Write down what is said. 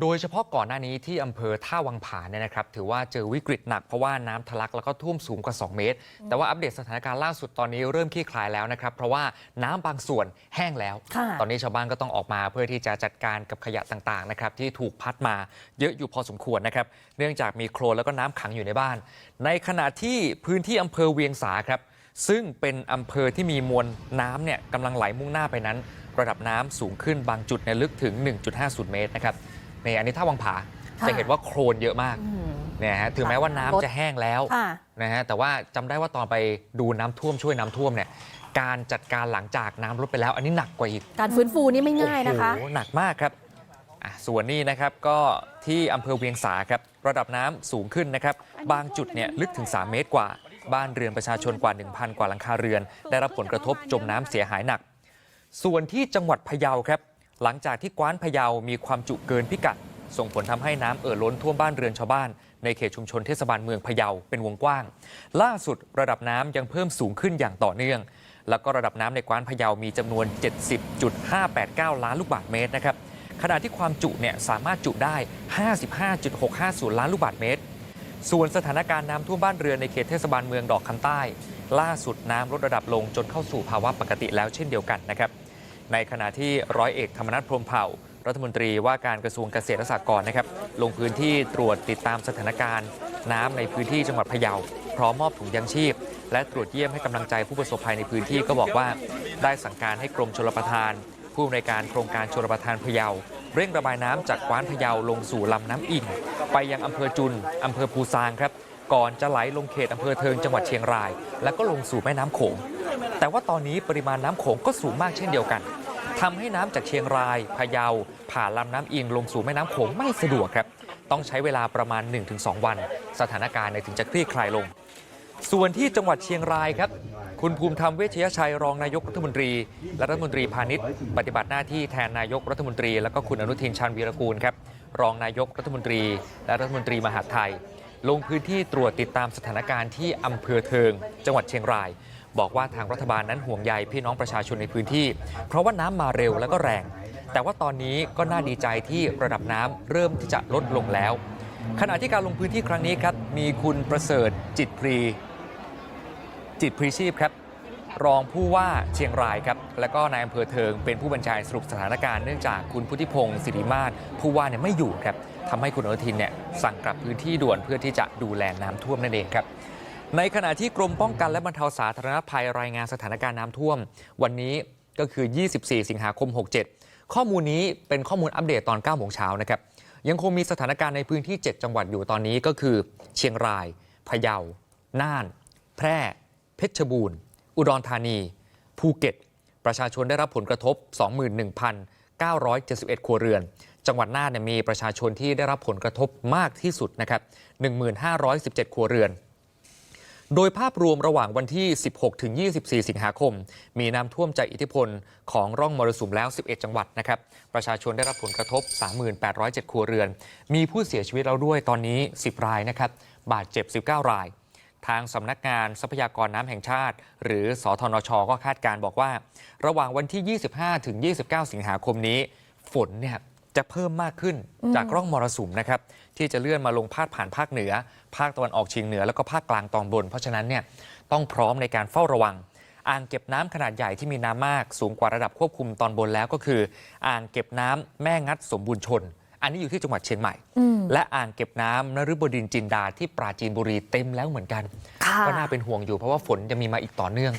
โดยเฉพาะก่อนหน้านี้ที่อำเภอท่าวังผาเนี่ยนะครับถือว่าเจอวิกฤตหนักเพราะว่าน้ำทะลักแล้วก็ท่วมสูงกว่า 2 เมตร แต่ว่าอัปเดตสถานการณ์ล่าสุดตอนนี้เริ่มคลี่คลายแล้วนะครับ เพราะว่าน้ำบางส่วนแห้งแล้ว ค่ะ ตอนนี้ชาวบ้านก็ต้องออกมาเพื่อที่จะจัดการกับขยะต่างๆนะครับที่ถูกพัดมาเยอะอยู่พอสมควรนะครับ เนื่องจากมีโคลนแล้วก็น้ำขังอยู่ในบ้าน ในขณะที่พื้นที่อำเภอเวียงสาครับ ซึ่งเป็นอำเภอที่มีมวลน้ำเนี่ยกำลังไหลมุ่งหน้าไปนั้น ระดับน้ำสูงขึ้นบางจุดเนี่ยลึกถึง 1.50 เมตรนะครับในอันนี้ถ้าวังผาค่ะจะเห็นว่าโคลนเยอะมากอืมเนี่ยฮะถึงแม้ว่าน้ำรถจะแห้งแล้วค่ะนะฮะแต่ว่าจำได้ว่าตอนไปดูน้ำท่วมช่วยน้ำท่วมเนี่ยการจัดการหลังจากน้ำลดไปแล้ว อันนี้หนักกว่าอีก การฟื้นฟูนี่ไม่ง่ายนะคะโอ้โหหนักมากครับอะส่วนนี้นะครับก็ที่อำเภอเวียงสาครับระดับน้ำสูงขึ้นนะครับ บางจุดเนี่ยลึกถึง 3 เมตรกว่า บ้านเรือนประชาชนกว่า 1,000 กว่าหลังคาเรือน ได้รับผลกระทบจมน้ำเสียหายหนัก ส่วนที่จังหวัดพะเยาครับ หลังจากที่กว้านพะเยา มีความจุเกินพิกัด ส่งผลทำให้น้ำเอ่อล้นท่วมบ้านเรือนชาวบ้าน ในเขตชุมชนเทศบาลเมืองพะเยาเป็นวงกว้าง ล่าสุดระดับน้ำยังเพิ่มสูงขึ้นอย่างต่อเนื่อง แล้วก็ระดับน้ำในกว้านพะเยามีจำนวน 70.589 ล้านลูกบาศก์เมตรนะครับขณะที่ความจุเนี่ยสามารถจุได้ 55.650 ล้านลูกบาศก์เมตร ส่วนสถานการณ์น้ำท่วมบ้านเรือนในเขตเทศบาลเมืองดอกคำใต้ ล่าสุดน้ำลดระดับลงจนเข้าสู่ภาวะปกติแล้วเช่นเดียวกันนะครับ ในขณะที่ร้อยเอกธรรมนัฐพรมเผ่า รัฐมนตรีว่าการกระทรวงเกษตรและสหกรณ์นะครับ ลงพื้นที่ตรวจติดตามสถานการณ์ น้ำในพื้นที่จังหวัดพะเยา พร้อมมอบถุงยังชีพ และตรวจเยี่ยมให้กำลังใจผู้ประสบภัยในพื้นที่ก็บอกว่า ได้สั่งการให้กรมชลประทาน ผู้อำนวยการโครงการชลประทานพะเยา เร่งระบายน้ำจากกว้านพะเยาลงสู่ลำน้ำอิ่ง ไปยังอำเภอจุนอำเภอภูซางครับก่อนจะไหลลงเขตอำเภอเทิงจังหวัดเชียงราย แล้วก็ลงสู่แม่น้ำโขง แต่ว่าตอนนี้ปริมาณน้ำโขงก็สูงมากเช่นเดียวกันทำให้น้ำจากเชียงราย พะเยา ผ่านลำน้ำอิงลงสู่แม่น้ำโขงไม่สะดวกครับ ต้องใช้เวลาประมาณ 1-2 วัน สถานการณ์ถึงจะคลี่คลายลง ส่วนที่จังหวัดเชียงรายครับคุณภูมิธรรมเวชยชัยรองนายกรัฐมนตรี และรัฐมนตรีพาณิชย์ ปฏิบัติหน้าที่แทนนายกรัฐมนตรี แล้วก็คุณอนุทินชาญวีรกูลครับรองนายกรัฐมนตรี และรัฐมนตรีมหาดไทย ลงพื้นที่ตรวจติดตามสถานการณ์ที่อำเภอเทิง จังหวัดเชียงราย บอกว่าทางรัฐบาลนั้นห่วงใยพี่น้องประชาชนในพื้นที่ เพราะว่าน้ำมาเร็วแล้วก็แรง แต่ว่าตอนนี้ก็น่าดีใจที่ระดับน้ำเริ่มที่จะลดลงแล้ว ขณะที่การลงพื้นที่ครั้งนี้ครับมีคุณประเสริฐจิตพรี จิตพรีชีพครับรองผู้ว่าเชียงรายครับแล้วก็นายอำเภอเทิงเป็นผู้บรรยายสรุปสถานการณ์เนื่องจากคุณพุทธิพงศ์สิริมาศผู้ว่าเนี่ยไม่อยู่ครับทำให้คุณอนุทินเนี่ยสั่งกลับพื้นที่ด่วนเพื่อที่จะดูแลน้ำท่วมนั่นเองครับ ในขณะที่กรมป้องกันและบรรเทาสาธารณภัยรายงานสถานการณ์น้ำท่วม วันนี้ก็คือ 24 สิงหาคม 67 ข้อมูลนี้เป็นข้อมูลอัปเดตตอน 9 โมงเช้านะครับ ยังคงมีสถานการณ์ในพื้นที่ 7 จังหวัดอยู่ตอนนี้ก็คือ เชียงราย พะเยา น่าน แพร่ เพชรบูรณ์ อุดรธานี ภูเก็ต ประชาชนได้รับผลกระทบ 21,971 ครัวเรือน จังหวัดน่านมีประชาชนที่ได้รับผลกระทบมากที่สุดนะครับ 1,517 ครัวเรือน โดยภาพรวมระหว่างวันที่ 16 ถึง 24 สิงหาคม มีน้ำท่วมจากอิทธิพลของร่องมรสุมแล้ว 11 จังหวัดนะครับ ประชาชนได้รับผลกระทบ 3,807 ครัวเรือน มีผู้เสียชีวิตแล้วด้วยตอนนี้ 10 รายนะครับ บาดเจ็บ 19 ราย ทางสำนักงานทรัพยากรน้ำแห่งชาติ หรือสทนช ก็คาดการ์บอกว่า ระหว่างวันที่ 25 ถึง 29 สิงหาคมนี้ ฝนเนี่ย จะเพิ่มมากขึ้นจากร่องมรสุมนะครับที่จะเลื่อนมาลงพาดผ่านภาคเหนือ ภาคตะวันออกเฉียงเหนือแล้วก็ภาคกลางตอนบน เพราะฉะนั้นเนี่ยต้องพร้อมในการเฝ้าระวัง อ่างเก็บน้ำขนาดใหญ่ที่มีน้ำมาก สูงกว่าระดับควบคุมตอนบนแล้วก็คือ อ่างเก็บน้ำแม่งัดสมบูรณ์ชน อันนี้อยู่ที่จังหวัดเชียงใหม่อืมและอ่างเก็บน้ำนฤบดินจินดาที่ปราจีนบุรีเต็มแล้วเหมือนกันค่ะก็น่าเป็นห่วงอยู่เพราะว่าฝนจะมีมาอีกต่อเนื่อง